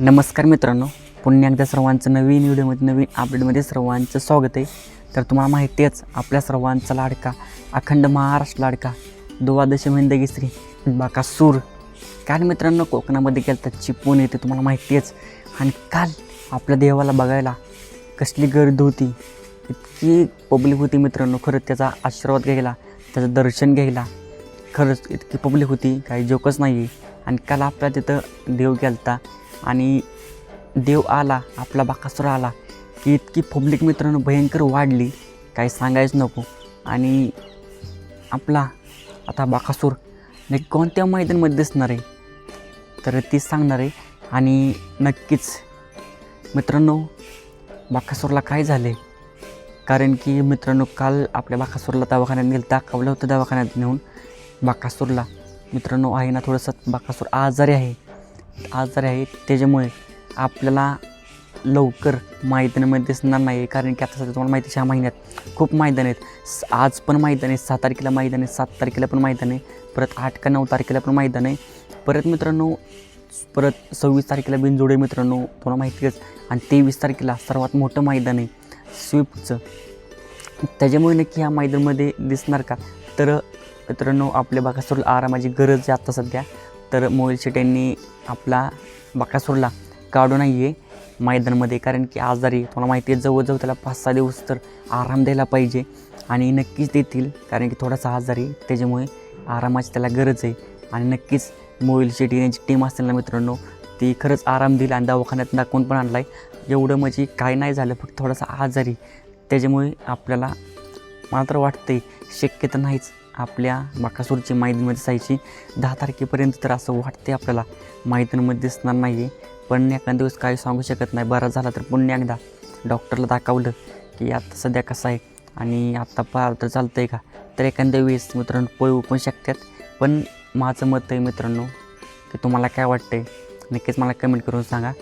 नमस्कार मित्रांनो पुन्हा एकदा सर्वांचं नवीन व्हिडिओमध्ये नवीन अपडेटमध्ये सर्वांचं स्वागत आहे. तर तुम्हाला माहितीच आपल्या सर्वांचा लाडका अखंड महाराष्ट्र लाडका द्वादश हिंदगी बाकासूर. काल मित्रांनो कोकणामध्ये गेलं तर चिपून येते तुम्हाला माहितीच आणि काल आपल्या देवाला बघायला कसली गर्दी होती इतकी पब्लिक होती मित्रांनो. खरंच त्याचा आशीर्वाद घ्यायला त्याचं दर्शन घ्यायला खरंच इतकी पब्लिक होती काही जोकच नाही आहे आणि काल आपला तिथं देव गेलता. आणि देव आला आपला बाकासूर आला की इतकी पब्लिक मित्रांनो भयंकर वाढली काही सांगायचं नको. आणि आपला आता बाकासूर नक्की कोणत्या मैदानामध्ये दिसणार आहे? तर तीच सांगणार आहे. आणि नक्कीच मित्रांनो बाकासूरला काय झाले कारण की मित्रांनो काल आपल्या बाकासूरला दवाखान्यात नेलं दाखवलं होतं दवाखान्यात नेऊन बाकासूरला. मित्रांनो आहे ना थोडंसं बाकासूर आजारी आहे. आजारी आहे त्याच्यामुळे आपल्याला लवकर मैदानामध्ये दिसणार नाही कारण की आता सध्या तुम्हाला माहिती आहे, ह्या महिन्यात खूप मैदान आहेत. आज पण मैदान आहे सहा तारखेला मैदान आहे सात तारखेला पण मैदान आहे परत आठ का नऊ तारखेला पण मैदान आहे. परत मित्रांनो परत सव्वीस तारखेला बिनजोडे मित्रांनो तुम्हाला माहितीच आणि तेवीस तारखेला सर्वात मोठं मैदान आहे स्विफ्टचं. त्याच्यामुळे नक्की ह्या मैदानामध्ये दिसणार का? तर मित्रांनो आपल्या बाकासूरला आरामाची गरज आहे आत्ता सध्या. तर मोहिल शेट यांनी आपला बाकासूरला काढू नाही आहे मैदानामध्ये कारण की आजारी तुम्हाला माहिती आहे जवळजवळ त्याला पाच सहा दिवस तर आराम द्यायला पाहिजे. आणि नक्कीच देतील कारण की थोडासा आजारी त्याच्यामुळे आरामाची त्याला गरज आहे. आणि नक्कीच मोहिल शेट्टी यांची टीम असेल ना मित्रांनो ती खरंच आराम दिला आणि दवाखान्यात दाखवून पण आणला आहे एवढं म्हणजे काय नाही झालं फक्त थोडासा आजारी त्याच्यामुळे आपल्याला मला तर शक्य शक्यता नाहीच. आपल्या बाकासूरची मैदानमध्ये जायची. दहा तारखेपर्यंत तर असं वाटते आपल्याला. मैदानामध्ये दिसणार नाही आहे पण एखाद्या दिवस काही सांगू शकत नाही. बरा झाला तर पुन्हा एकदा डॉक्टरला दाखवलं की आता सध्या कसं आहे. आणि आत्ता पार तर चालतं आहे का? तर एखाद्या वेळेस मित्रांनो पळू पण शकतात. पण माझं मत आहे मित्रांनो की तुम्हाला काय वाटतं आहे नक्कीच मला कमेंट करून सांगा.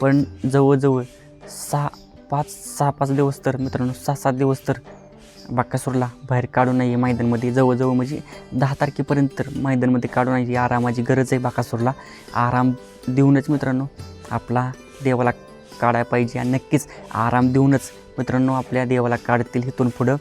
पण जवळजवळ सहा पाच सहा पाच दिवस तर मित्रांनो सहा सात दिवस तर बाकासूरला बाहेर काढू नये मैदानमध्ये जवळजवळ म्हणजे दहा तारखेपर्यंत तर मैदानमध्ये काढू नये आरामाची गरज आहे बाकासूरला. आराम देऊनच मित्रांनो आपला देवाला काढायला पाहिजे आणि नक्कीच आराम देऊनच मित्रांनो आपल्या देवाला काढतील इथून पुढं.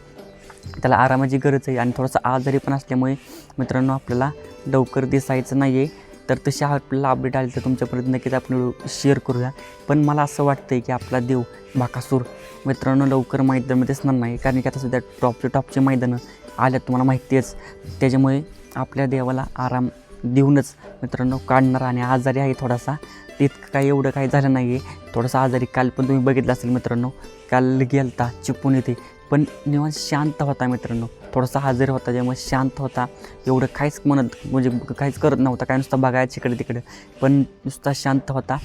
त्याला आरामाची गरज आहे आणि थोडासा आजारी पण असल्यामुळे मित्रांनो आपल्याला लवकर दिसायचं नाही आहे तर तसे आपल्याला अपडेट आले तर तुमच्यापर्यंत नक्कीच आपण शेअर करूया. पण मला असं वाटतं आहे की आपला देव बाकासूर मित्रांनो लवकर मैदानामध्ये दिसणार नाही. कारण की आता सध्या टॉपचे टॉपचे मैदानं आल्यात तुम्हाला माहिती आहेच. त्याच्यामुळे आपल्या देवाला आराम देऊनच मित्रांनो काढणार आणि आजारी आहे थोडासा. तितकं काही एवढं काही झालं नाही आहे थोडासा आजारी काल पण तुम्ही बघितलं असेल मित्रांनो. काल गेलता चिपून येते पण निवांत शांत होता मित्रांनो. थोडासा हजर होता त्यामुळे शांत होता. एवढं काहीच म्हणत म्हणजे काहीच करत नव्हता. काय नुसतं बघायचं इकडे तिकडे. पण नुसता शांत होता.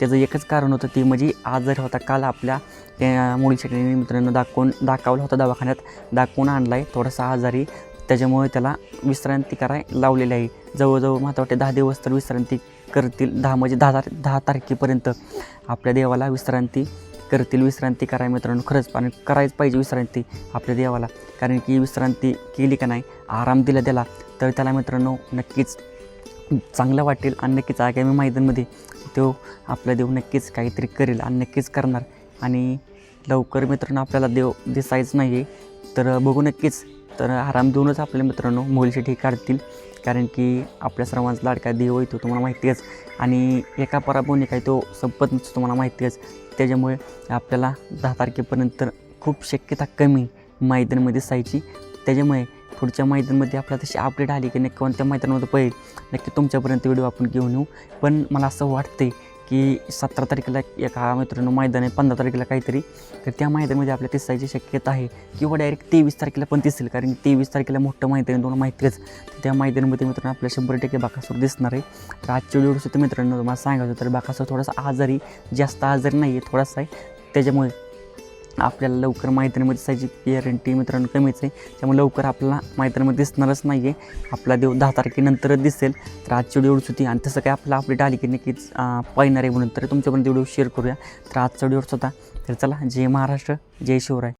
त्याचं एकच कारण होतं ते म्हणजे आजारी होता काल आपल्या. त्या मुलीसाठी मित्रांनो दाखवून दाखवला होता दवाखान्यात. दाखवून आणला आहे थोडासा आजारी. त्याच्यामुळे त्याला विश्रांती कराय लावलेली आहे. जवळजवळ मला वाटते दहा दिवस तर विश्रांती करतील. दहा म्हणजे दहा तार दहा तारखेपर्यंत आपल्या देवाला विश्रांती करतील विश्रांती कराय मित्रांनो खरंच आणि करायच पाहिजे विश्रांती आपल्या देवाला. कारण की विश्रांती केली का नाही आराम दिला त्याला तर त्याला मित्रांनो नक्कीच चांगलं वाटेल आणि नक्कीच आगामी मैदानमध्ये तो आपला देव नक्कीच काहीतरी करेल आणि नक्कीच करणार. आणि लवकर मित्रांनो आपल्याला देव दिसायच नाही आहे तर बघू नक्कीच. तर आराम देऊनच आपल्या मित्रांनो मोलशेठी काढतील कारण की आपल्या सर्वांचा लाडका देव येतो तुम्हाला माहिती आहेच. आणि एका पराभवने काही तो संपत नसतो तुम्हाला माहिती आहेच. त्याच्यामुळे आपल्याला दहा तारखेपर्यंत खूप शक्यता कमी मैदानामध्ये जायची त्याच्यामुळे पुढच्या मैदानामध्ये आपल्याला तशी अपडेट आली की नक्की कोणत्या मैदानामध्ये पळेल नक्की तुमच्यापर्यंत व्हिडिओ आपण घेऊन येऊ. पण मला असं वाटतंय की सतरा तारखेला एका मित्रांनो मैदान आहे पंधरा तारखेला काहीतरी तर त्या मैदानामध्ये आपल्या दिसायची शक्यता आहे किंवा डायरेक्ट हो तेवीस तारखेला पण दिसेल कारण की तेवीस तारखेला मोठं मैदान आहे तुम्हाला माहितीच तर त्या मैदानामध्ये मित्रांनो आपल्या शंभर टक्के बाकासूर दिसणार आहे. तर आजच्या व्हिडिओ सुद्धा मित्रांनो तुम्हाला सांगायचं तर बाकासूर थोडासा आजारी जास्त आजारी नाही आहे थोडासा आहे. त्याच्यामुळे आपल्याला लवकर मैत्रीमध्ये दिसायची गॅरंटी मित्रांनो कमीच आहे. त्यामुळे लवकर आपल्याला मैत्रीमध्ये दिसणारच नाही आहे आपला देव दहा तारखेनंतरच दिसेल तर आजची व्हिडिओ होती. आणि तसं काय आपला अपडेट आली की नक्कीच पाहणार आहे म्हणून तर तुमच्यापर्यंत व्हिडिओ शेअर करूया. तर आजचा व्हिडिओ होता. तर चला जय महाराष्ट्र जय शिवराय.